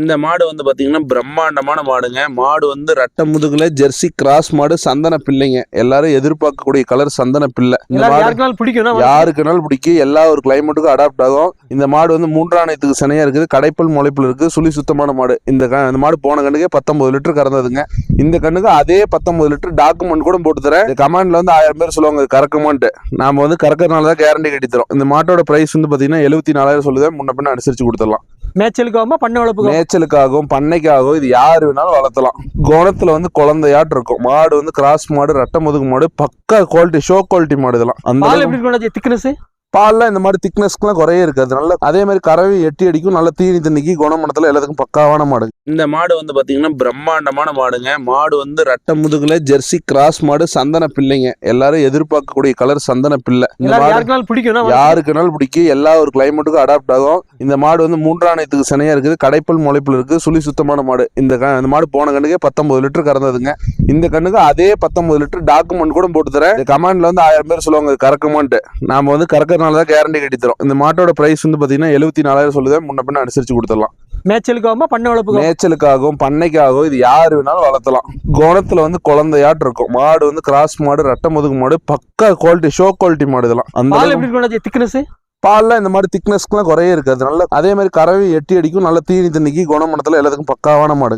இந்த மாடு வந்து பாத்தீங்கன்னா பிரம்மாண்டமான மாடுங்க. மாடு வந்து ரெட்டை முதுகுல ஜெர்சி கிராஸ் மாடு சந்தன பிள்ளைங்க. எல்லாரும் எதிர்பார்க்கக்கூடிய கலர் சந்தன பிள்ளை. இந்த மாடு யாருக்குனாலும் பிடிக்கும்னா யாருக்குனாலும் பிடிக்கும். எல்லா ஒரு கிளைமேட்டுக்கும் அடாப்ட் ஆகும். இந்த மாடு வந்து மூன்றாணையத்துக்கு சனையா இருக்குது. கடைப்பல் முளைப்புல இருக்கு. சுழி சுத்தமான மாடு. இந்த இந்த மாடு போன கண்ணுக்கே பத்தொன்பது லிட்டர் கறந்ததுங்க. இந்த கண்ணுக்கு அதே பத்தொன்பது லிட்டர் டாக்குமெண்ட் கூட போட்டு தரேன். கமாண்ட்ல வந்து ஆயிரம் பேர் சொல்லுவாங்க கறக்குமான்ட்டு நாம வந்து கறக்கறனால தான் கேரண்டி கட்டி தரோம் இந்த மாட்டோட பிரைஸ் வந்து பாத்தீங்கன்னா எழுபத்தி நாலாயிரம் சொல்லுது முன்ன பின்ன அனுசரிச்சு கொடுத்துடலாம். மேய்ச்சலுக்காகுமா பண்ணை வளர்ப்புக்கு மேய்ச்சலுக்காகவும் பண்ணைக்காகவும் இது யாரு வேணாலும் வளர்த்தலாம். குணத்துல வந்து குழந்தையாட்டு இருக்கும். மாடு வந்து கிராஸ் மாடு ரெட்டை முதுகு மாடு பக்கா குவாலிட்டி ஷோ குவாலிட்டி மாடு இதெல்லாம் அந்த எப்படி திக்னஸ் பால்லாம் இந்த மாதிரி திக்னஸ்க்குலாம் குறைய இருக்காது. நல்ல அதே மாதிரி கறவை எட்டி அடிக்கும். நல்ல தீனி தண்ணிக்கு குணமணத்துல எல்லாத்துக்கும் பக்காவான மாடு இந்த மாடு வந்து பாத்தீங்கன்னா பிரம்மாண்டமான மாடுங்க. மாடு வந்து ரெட்டை முதுகுல ஜெர்சி கிராஸ் மாடு சந்தன பிள்ளைங்க. எல்லாரும் எதிர்பார்க்கக்கூடிய கலர் சந்தன பிள்ளை. இந்த மாடு பிடிக்கும்னா யாருக்குனாலும் பிடிக்கும். எல்லா ஒரு கிளைமேட்டுக்கும் அடாப்ட் ஆகும். இந்த மாடு வந்து மூன்றாணையத்துக்கு சனையா இருக்குது. கடைப்பல் முளைப்புல இருக்கு. சுழி சுத்தமான மாடு. இந்த இந்த மாடு போன கண்ணுக்கே பத்தொன்பது லிட்டர் கறந்ததுங்க. இந்த கண்ணுக்கு அதே பத்தொன்பது லிட்டர் டாக்குமெண்ட் கூட போட்டு தரேன். கமாண்ட்ல வந்து ஆயிரம் பேர் சொல்லுவாங்க இது கறக்குமான்ட்டு நாம வந்து கறக்கறனால தான் கேரண்டி கட்டி தரோம் இந்த மாட்டோட பிரைஸ் வந்து பாத்தீங்கன்னா எழுபத்தி நாலாயிரம் சொல்லுது முன்ன பின்ன அனுசரிச்சு கொடுத்துடலாம். மேய்ச்சலுக்காகுமா பண்ணை வளர்ப்புக்கு மேய்ச்சலுக்காகவும் பண்ணைக்காகவும் இது யாரு வேணாலும் வளர்த்தலாம். குணத்துல வந்து குழந்தையாட்டு இருக்கும். மாடு வந்து கிராஸ் மாடு ரெட்டை முதுகு மாடு பக்கா குவாலிட்டி ஷோ குவாலிட்டி மாடு இதெல்லாம் அந்த திக்னஸ் பால்லாம் இந்த மாதிரி திக்னஸ்க்குலாம் குறைய இருக்காது. நல்ல அதே மாதிரி கறவை எட்டி அடிக்கும். நல்ல தீனி தண்ணிக்கு குணமணத்துல எல்லாத்துக்கும் பக்காவான மாடு.